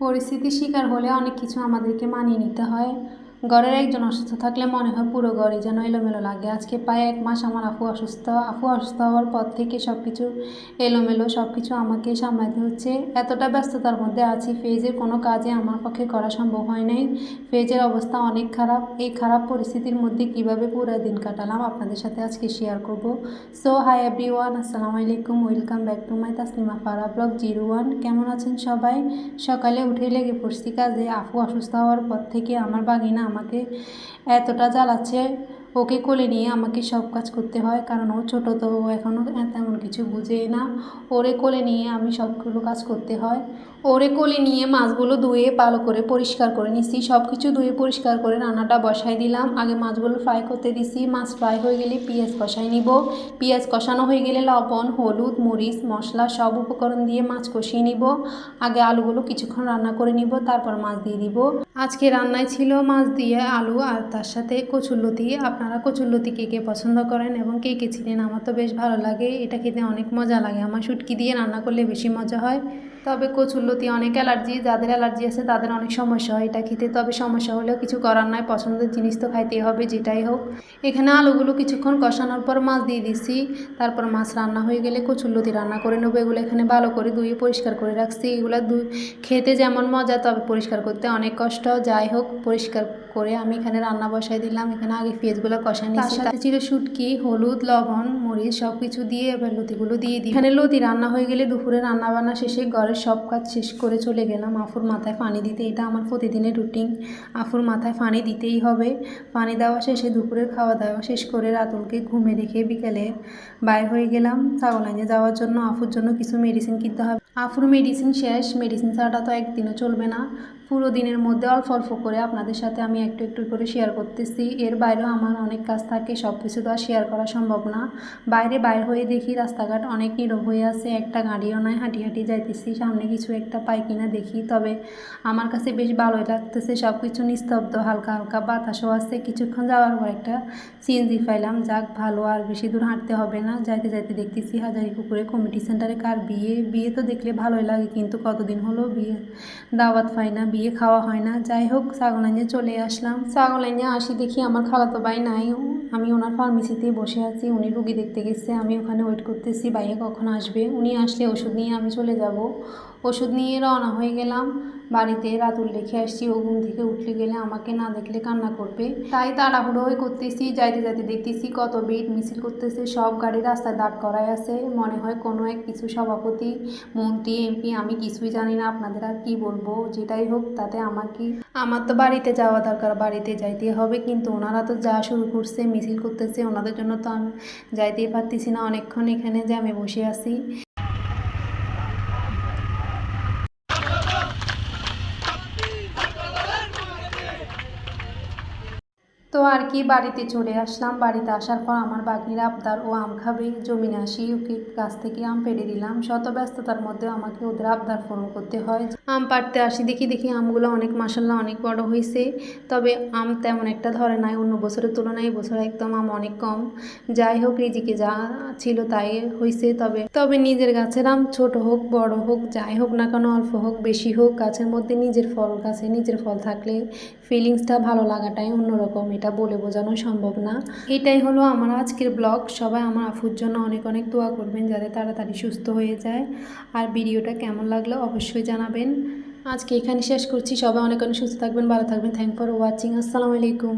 পরিস্থিতির শিকার হলে অনেক কিছু আমাদেরকে মানিয়ে নিতে হয়। ঘরের একজন অসুস্থ থাকলে মনে হয় পুরো ঘরে যেন এলোমেলো লাগে। আজকে প্রায় এক মাস আমার আপু অসুস্থ। আপু অসুস্থ হওয়ার পর থেকে সব কিছু এলোমেলো সব কিছু আমাকে সামলাতে হচ্ছে। এতটা ব্যস্ততার মধ্যে আছি ফেজের কোনো কাজে আমার পক্ষে করা সম্ভব হয় নাই। ফেজের অবস্থা অনেক খারাপ। এই খারাপ পরিস্থিতির মধ্যে কীভাবে পুরো দিন কাটালাম আপনাদের সাথে আজকে শেয়ার করব। সো হাই এভরি ওয়ান আসসালামু আলাইকুম। Welcome back to my Taslima Fara blog zero one কেমন আছেন সবাই? সকালে উঠে লেগে পড়ছি কাজে। আপু অসুস্থ হওয়ার পর থেকে আমার বাগিনা আমাকে এতটা জ্বালাচ্ছে, ওকে কোলে নিয়ে আমাকে সব কাজ করতে হয়, কারণ ও ছোটো তো ও এখনও তেমন কিছু বুঝে না। ওরে কোলে নিয়ে আমি সবগুলো কাজ করতে হয়। ওরে কোলে নিয়ে মাছগুলো ধুয়ে ভালো করে পরিষ্কার করে নিচ্ছি সব কিছু ধুয়ে পরিষ্কার করে রান্নাটা বসাই দিলাম। আগে মাছগুলো ফ্রাই করতে দিছি। মাছ ফ্রাই হয়ে গেলে পেঁয়াজ কষাই নিব। পেঁয়াজ কষানো হয়ে গেলে লবণ, হলুদ, মরিচ, মশলা সব উপকরণ দিয়ে মাছ কষিয়ে নিব। আগে আলুগুলো কিছুক্ষণ রান্না করে নিব, তারপর মাছ দিয়ে দিব। আজকে রান্নায় ছিল মাছ দিয়ে আলু আর তার সাথে কচুরলতি। আপনারা কচুরলতি কে কে পছন্দ করেন এবং কে কে ছিলেন আমার তো বেশ ভালো লাগে। এটা খেতে অনেক মজা লাগে। আমার শুটকি দিয়ে রান্না করলে বেশি মজা হয়। তবে কচুরলতি অনেক অ্যালার্জি যাদের অ্যালার্জি আছে তাদের অনেক সমস্যা হয় এটা খেতে। তবে সমস্যা হলেও কিছু করার নাই পছন্দের জিনিস তো খাইতেই হবে যেটাই হোক। এখানে আলুগুলো কিছুক্ষণ কষানোর পর মাছ দিয়ে দিচ্ছি তারপর মাছ রান্না হয়ে গেলে কচুরলতি রান্না করে নেব। এগুলো এখানে ভালো করে ধুয়ে পরিষ্কার করে রাখছি। এগুলো দু খেতে যেমন মজা তবে পরিষ্কার করতে অনেক কষ্ট। যাই হোক পরিষ্কার করে আমি এখানে রান্না বসাই দিলাম। এখানে আগে পেঁয়াজগুলো কষাই নিয়েছি। তার সাথে ছিল শুটকি হলুদ লবণ মরিচ সব কিছু দিয়ে এবার লতিগুলো দিয়ে দিই। এখানে লতি রান্না হয়ে গেলে দুপুরে রান্না বান্না শেষে ঘরের সব কাজ শেষ করে চলে গেলাম। আফুর মাথায় পানি দিতে, এটা আমার প্রতিদিনের রুটিন। আফুর মাথায় পানি দিতেই হবে। পানি দেওয়া শেষে দুপুরের খাওয়া দাওয়া শেষ করে রাতুলকে ঘুমে রেখে বিকেলে বাইর হয়ে গেলাম ছাগল আইনে যাওয়ার জন্য। আফুর জন্য কিছু মেডিসিন কিনতে হবে। আফুর মেডিসিন শেষ। মেডিসিন ছাড়াটা তো একদিনও চলবে না। পুরো দিনের মধ্যে অল্প অল্প করে আপনাদের সাথে আমি একটু একটু করে শেয়ার করতেছি। এর বাইরেও আমার অনেক কাজ থাকে সব কিছু তো আর শেয়ার করা সম্ভব না। বাইরে বাইর হয়ে দেখি রাস্তাঘাট অনেক নীরব হয়ে আছে, একটা গাড়িও নয় হাঁটি হাঁটি যাইতেছি, সামনে কিছু একটা পাই কিনা দেখি। তবে আমার কাছে বেশ ভালোই লাগতেছে সব কিছু নিস্তব্ধ, হালকা হালকা বাতাসও আছে। কিছুক্ষণ যাওয়ার পর একটা সিএনজি পাইলাম, যাক ভালো, আর বেশি দূর হাঁটতে হবে না। যাইতে যাইতে দেখতেছি হাজারি পুকুরে কমিটি সেন্টারে কার বিয়ে? বিয়ে তো দেখলে ভালোই লাগে, কিন্তু কতদিন হলো বিয়ে? দাওয়াত পাই না, বিয়ে খাওয়া হয় না। যাই হোক সাগলাইনে চলে আসলাম। সাগলাইনে আসি দেখি আমার খালাতো ভাই নাই। আমি ওনার ফার্মেসিতে বসে আছি, উনি রুগী দেখতে গেছে। আমি ওখানে ওয়েট করতেছি, বাইরে কখন আসবে? উনি আসলে ওষুধ নিয়ে আমি চলে যাব। ওষুধ নিয়ে রওনা হয়ে গেলাম। বাড়িতে রাতুল রেখে আসছি। ও ঘুম থেকে উঠলে গেলে আমাকে না দেখলে কান্না করবে। তাই তাড়াহুড়োই করতেছি, যাইতে যাইতে দেখতেছি কত বিট মিছিল করতেছে, সব গাড়ি রাস্তায় দাঁড় করাই আছে। মনে হয় কোনো এক কিছু সভাপতি, মন্ত্রী, এমপি, আমি কিছুই জানি না, আপনাদের আর কি বলব? যেটাই হোক, তাতে আমার কি আমার তো বাড়িতে যাওয়া দরকার, বাড়িতে যাইতে হবে। কিন্তু ওনারা তো যা শুরু করছে, মিছিল করতেছে, ওনাদের জন্য তো আমি যাইতেই পারতেছি না। অনেকক্ষণ এখানে যে আমি বসে আছি। তো আর কি, বাড়িতে চলে আসলাম। বাড়িতে আসার পর আমার বাগনির আবদার ও আম খাবে। জমিনে আসি, ওকে গাছ থেকে আম পেড়ে দিলাম। শত ব্যস্ততার মধ্যে আমাকে ওদের আবদার পূরণ করতে হয়। আম পাড়তে আসি, দেখি দেখি আমগুলো অনেক মাসাল্লাহ অনেক বড় হয়েছে তবে আম তেমন একটা ধরে নাই, অন্য বছরের তুলনায় এই বছর একদম আম অনেক কম। যাই হোক, রিজিকে যা ছিল তাই হয়েছে তবে তবে নিজের গাছের আম ছোট হোক, বড় হোক, যাই হোক না কেন, অল্প হোক, বেশি হোক, গাছের মধ্যে নিজের ফল, গাছে নিজের ফল থাকলে ফিলিংসটা ভালো লাগাটাই অন্যরকম। এটা বলে বোঝানো সম্ভব না। এটাই হলো আমার আজকের ব্লগ। সবাই আমার আফুর জন্য অনেক অনেক দোয়া করবেন যাতে তাড়াতাড়ি সুস্থ হয়ে যায়। আর ভিডিওটা কেমন লাগল অবশ্যই জানাবেন। আজকে এখানে শেষ করছি। সবাই অনেক অনেক সুস্থ থাকবেন, ভালো থাকবেন। থ্যাংক ফর ওয়াচিং আসসালামু আলাইকুম।